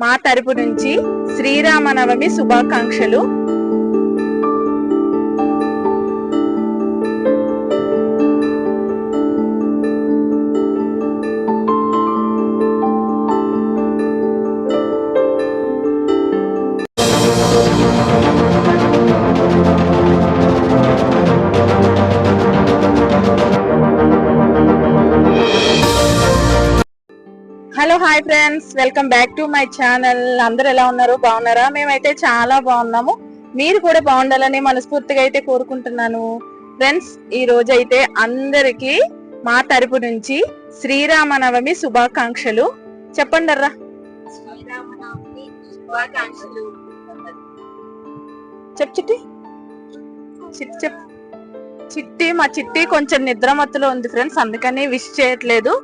మా తరపు నుంచి శ్రీరామనవమి శుభాకాంక్షలు. Hello hi friends welcome back to my channel అందరు ఎలా ఉన్నారు? బాగున్నారా? మేమైతే చాలా బాగున్నాము. మీరు కూడా బాగుండాలని మనస్ఫూర్తిగా అయితే కోరుకుంటున్నాను. ఫ్రెండ్స్ ఈ రోజు అయితే అందరికి మా తరపు నుంచి శ్రీరామనవమి శుభాకాంక్షలు. చెప్పండి అర్రా. చెప్ చిట్టి. చిట్టి చెప్ చిట్టి మా చిట్టి కొంచెం నిద్రమత్తులో ఉంది ఫ్రెండ్స్ అందుకని విష్ చేయట్లేదు.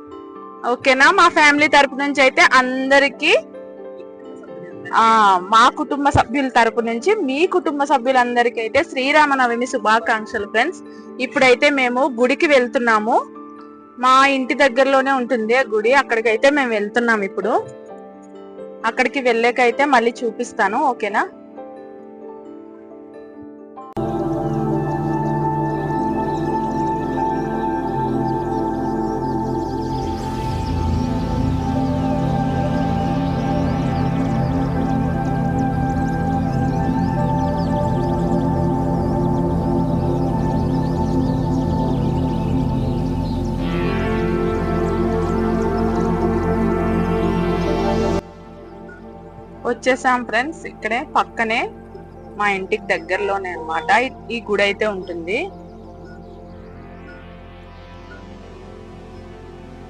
ఓకేనా? మా ఫ్యామిలీ తరపు నుంచి అయితే అందరికి మా కుటుంబ సభ్యుల తరపు నుంచి మీ కుటుంబ సభ్యులందరికీ అయితే శ్రీరామనవమి శుభాకాంక్షలు ఫ్రెండ్స్. ఇప్పుడైతే మేము గుడికి వెళ్తున్నాము. మా ఇంటి దగ్గరలోనే ఉంటుంది ఆ గుడి. అక్కడికైతే మేము వెళ్తున్నాం ఇప్పుడు. అక్కడికి వెళ్ళాకైతే మళ్ళీ చూపిస్తాను. ఓకేనా? వచ్చేసాం ఫ్రెండ్స్. ఇక్కడే పక్కనే మా ఇంటికి దగ్గరలోనే అనమాట ఈ- గుడి అయితే ఉంటుంది.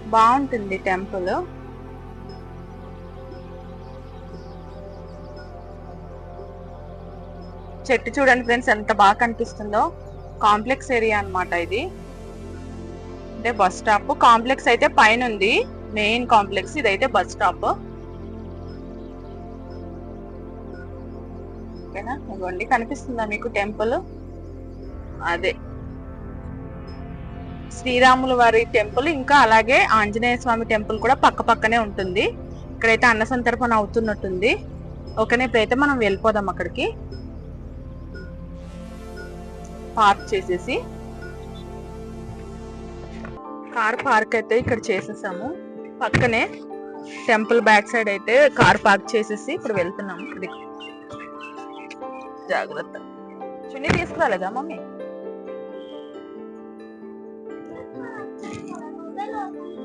బాగుంటుంది టెంపుల్. చెట్టు చూడండి ఫ్రెండ్స్ ఎంత బాగా కనిపిస్తుందో. కాంప్లెక్స్ ఏరియా అన్నమాట ఇది. అంటే బస్ స్టాప్. కాంప్లెక్స్ అయితే పైన ఉంది. Main complex. ఇదైతే బస్ స్టాప్. ఇవ్వండి కనిపిస్తుందా మీకు టెంపుల్? అదే. శ్రీరాముల వారి టెంపుల్ ఇంకా అలాగే ఆంజనేయ స్వామి టెంపుల్ కూడా పక్క పక్కనే ఉంటుంది. ఇక్కడైతే అన్న సంతర్పణ అవుతున్నట్టుంది. ఓకేనే ఇప్పుడైతే మనం వెళ్ళిపోదాం అక్కడికి. పార్క్ చేసేసి. కార్ పార్క్ అయితే ఇక్కడ చేసేసాము. పక్కనే టెంపుల్ బ్యాక్ సైడ్ అయితే కార్ పార్క్ చేసేసి ఇప్పుడు వెళ్తున్నాము. ఇక్కడికి జాగ్రత్త. చున్నీ తీసుకురాలేదా మమ్మీ?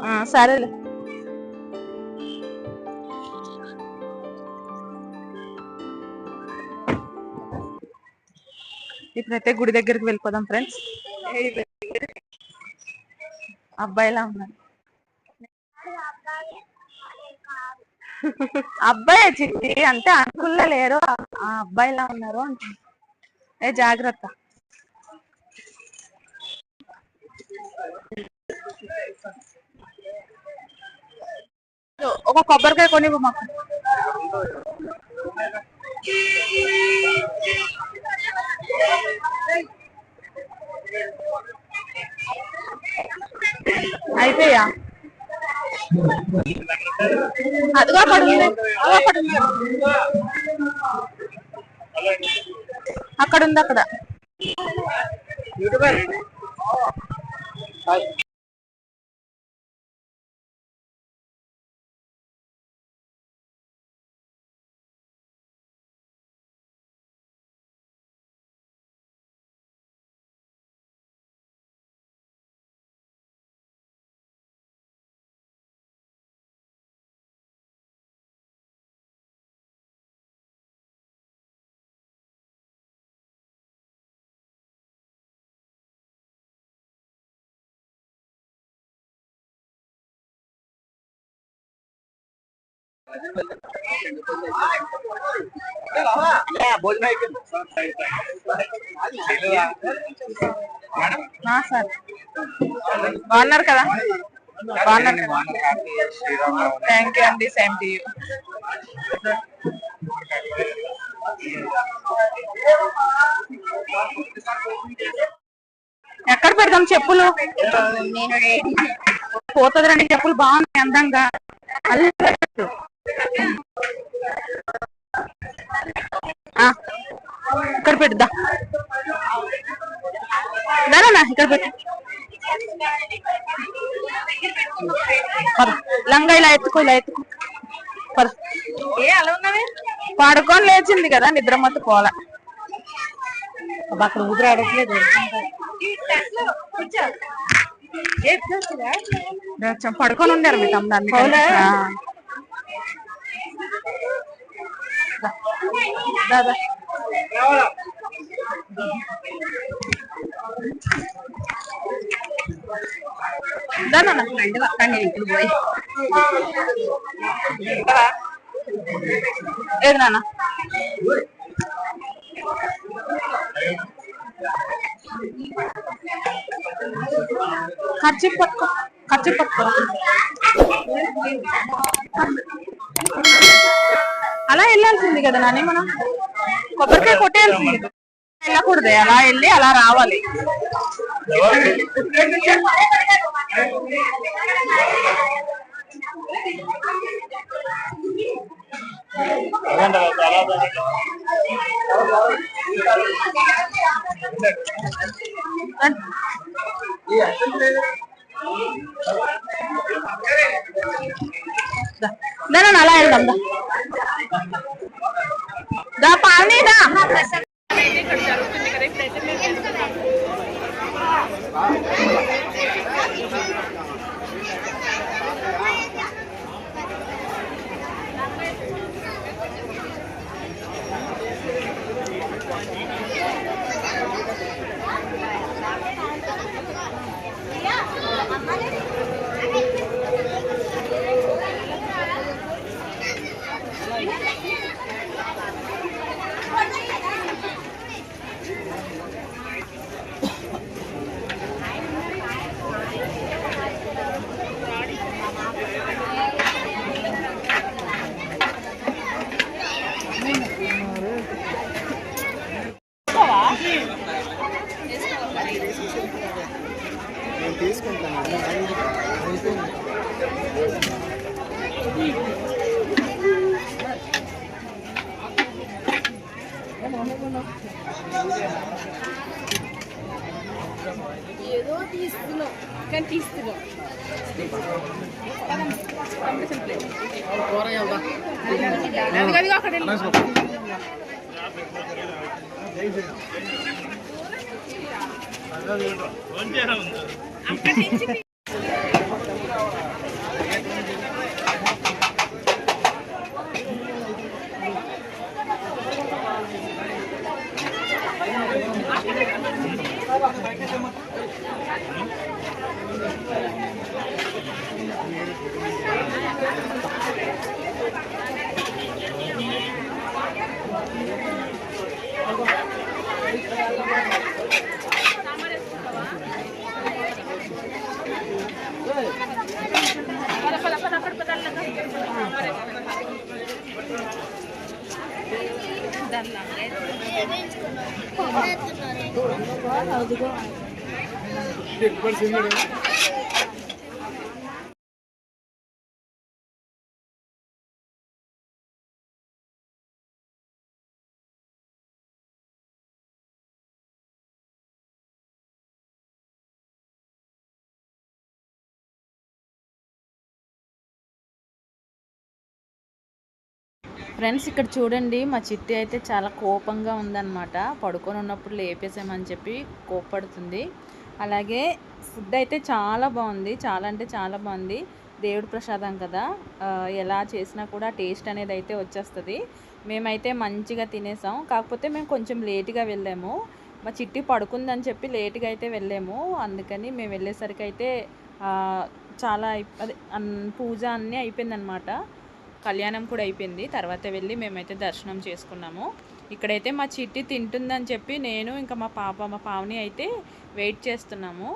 ఆ, సరేలే. ఇప్పుడైతే గుడి దగ్గరికి వెళ్ళిపోదాం ఫ్రెండ్స్. అబ్బాయిలా ఉన్నాను అబ్బాయి చిట్టి అంటే అంకుల్లో లేరు ఆ అబ్బాయిలా ఉన్నారు అంటే. ఏ జాగ్రత్త. ఒక కొబ్బరికాయ కొని మాకు. అయిపోయా? అదిగో అక్కడ ఉంది అక్కడ ఉంది అక్కడ. ఉంది అక్కడ సార్. బాగున్నారు కదా? బాగున్నారు థ్యాంక్ యూ అండి సేమ్ టు యూ ఎక్కడ పెడదాం చెప్పులు? పోతుంది రండి చెప్పులు బాగున్నాయి అందంగా. ఇక్కడ పెట్టుదా నానా ఇక్కడ పెట్టు. లంగా ఇలా ఎత్తుకో ఇలా ఎత్తుకో. ఏ అలా పడుకొని లేచింది కదా నిద్ర మొత్తం పోలే అక్కడ ఊపిరి ఆడట్లేదు. పడుకొని ఉన్నారు మీ తమ్ముడు দাদা ഇതാണ് കണ്ട് വെക്കാൻ എനിക്ക് പോയി എഴുതാണോ കച്ചപ്പക്ക കച്ചപ്പക്ക అలా వెళ్ళాల్సింది కదా నాని మనం. కొబ్బరికాయ కొట్టేయాల్సింది. వెళ్ళకూడదు. అలా వెళ్ళి అలా రావాలి. దా పావని దా ఏదో తీస్తున్నాం కానీ తీస్తున్నాం അതെ അതെ అదిగదిగో అక్కడ వెళ్ళి. ఫ్రెండ్స్ ఇక్కడ చూడండి మా చిట్టి అయితే చాలా కోపంగా ఉందన్నమాట. పడుకొని ఉన్నప్పుడు లేపేసామని చెప్పి కోప్పడుతుంది. అలాగే ఫుడ్ అయితే చాలా బాగుంది. చాలా అంటే చాలా బాగుంది. దేవుడి ప్రసాదం కదా. ఎలా చేసినా కూడా టేస్ట్ అనేది అయితే వచ్చేస్తుంది. మేమైతే మంచిగా తినేసాం. కాకపోతే మేము కొంచెం లేట్గా వెళ్ళాము. మా చిట్టి పడుకుందని చెప్పి లేట్గా అయితే వెళ్ళాము. అందుకని మేము వెళ్ళేసరికి అయితే చాలా అదే అన్- పూజ అన్నీ అయిపోయిందనమాట కళ్యాణం కూడా అయిపోయింది. తర్వాత వెళ్ళి మేమైతే దర్శనం చేసుకున్నాము. ఇక్కడైతే మా చిట్టి తింటుందని చెప్పి నేను ఇంకా మా పాప మా పావని అయితే వెయిట్ చేస్తున్నాము.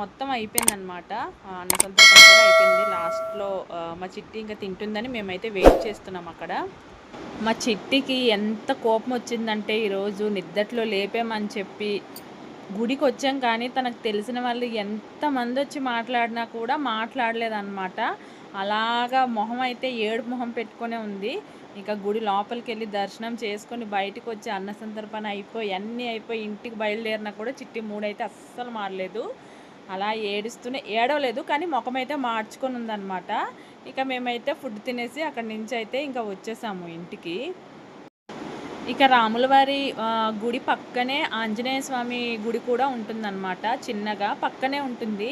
మొత్తం అయిపోయిందనమాట అన్న కూడా అయిపోయింది. లాస్ట్లో మా చిట్టి ఇంకా తింటుందని మేమైతే వెయిట్ చేస్తున్నాం అక్కడ. మా చిట్టికి ఎంత కోపం వచ్చిందంటే ఈరోజు నిద్దట్లో లేపామని చెప్పి గుడికి వచ్చాం కానీ తనకు తెలిసిన వాళ్ళు ఎంతమంది వచ్చి మాట్లాడినా కూడా మాట్లాడలేదన్నమాట. అలాగా మొహం అయితే ఏడు మొహం పెట్టుకునే ఉంది. ఇంకా గుడి లోపలికి వెళ్ళి దర్శనం చేసుకొని బయటకు వచ్చి అన్న సందర్భన అయిపోయి అన్నీ అయిపోయి ఇంటికి బయలుదేరినా కూడా చిట్టి మూడైతే అస్సలు మారలేదు. అలా ఏడుస్తూనే ఏడవలేదు కానీ ముఖం అయితే మార్చుకొని ఉందన్నమాట. ఇక మేమైతే ఫుడ్ తినేసి అక్కడి నుంచి అయితే ఇంకా వచ్చేసాము ఇంటికి. ఇక రాములవారి గుడి పక్కనే ఆంజనేయ స్వామి గుడి కూడా ఉంటుందన్నమాట. చిన్నగా పక్కనే ఉంటుంది.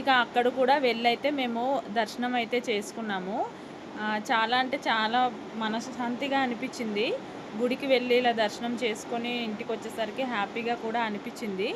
ఇక అక్కడ కూడా వెళ్ళైతే మేము దర్శనం అయితే చేసుకున్నాము. చాలా అంటే చాలా మనశ్శాంతిగా అనిపించింది. గుడికి వెళ్ళి ఇలా దర్శనం చేసుకొని ఇంటికి వచ్చేసరికి హ్యాపీగా కూడా అనిపించింది.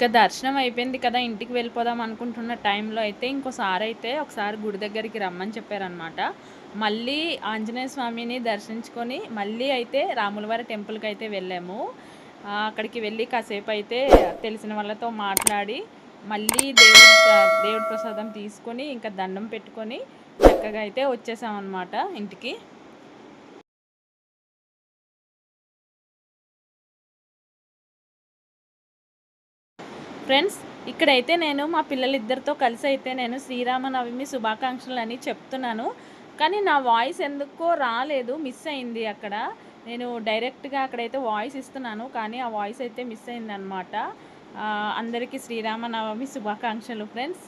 ఇంకా దర్శనం అయిపోయింది కదా ఇంటికి వెళ్ళిపోదాం అనుకుంటున్న టైంలో అయితే ఇంకోసారి అయితే ఒకసారి గుడి దగ్గరికి రమ్మని చెప్పారనమాట మళ్ళీ ఆంజనేయ స్వామిని దర్శించుకొని మళ్ళీ అయితే రాములవారి టెంపుల్కి అయితే వెళ్ళాము. అక్కడికి వెళ్ళి కాసేపు అయితే తెలిసిన వాళ్ళతో మాట్లాడి మళ్ళీ దేవుడి దేవుడి ప్రసాదం తీసుకొని ఇంకా దండం పెట్టుకొని చక్కగా అయితే వచ్చేసామన్నమాట ఇంటికి. ఫ్రెండ్స్ ఇక్కడైతే నేను మా పిల్లలిద్దరితో కలిసి అయితే నేను శ్రీరామనవమి శుభాకాంక్షలు అని చెప్తున్నాను. కానీ నా వాయిస్ ఎందుకో రాలేదు మిస్ అయింది అక్కడ. నేను డైరెక్ట్గా అక్కడైతే వాయిస్ ఇస్తున్నాను కానీ ఆ వాయిస్ అయితే మిస్ అయింది అనమాట అందరికీ శ్రీరామనవమి శుభాకాంక్షలు ఫ్రెండ్స్.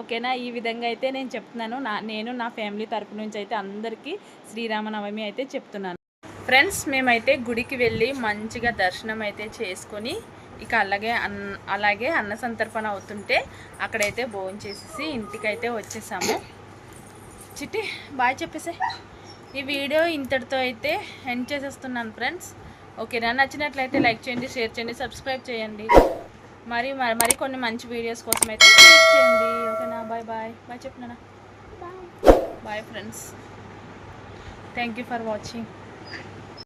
ఓకేనా? ఈ విధంగా అయితే నేను చెప్తున్నాను. నా నేను నా ఫ్యామిలీ తరపు నుంచి అయితే అందరికీ శ్రీరామనవమి అయితే చెప్తున్నాను. ఫ్రెండ్స్ మేమైతే గుడికి వెళ్ళి మంచిగా దర్శనం అయితే చేసుకొని ఇక అలాగే అన్ అలాగే అన్న సంతర్పణ అవుతుంటే అక్కడైతే భోజనం చేసేసి ఇంటికైతే వచ్చేసాము. చిట్టి బాయ్ చెప్పేసే ఈ వీడియో ఇంతటితో అయితే ఎండ్ చేసేస్తున్నాను ఫ్రెండ్స్. ఓకేనా? నచ్చినట్లయితే లైక్ చేయండి షేర్ చేయండి సబ్స్క్రైబ్ చేయండి. మరి మరి మరి కొన్ని మంచి వీడియోస్ కోసం అయితే చేయండి. ఓకేనా? Bye bye. బాయ్ చెప్పినా bye. Friends. Thank you for watching.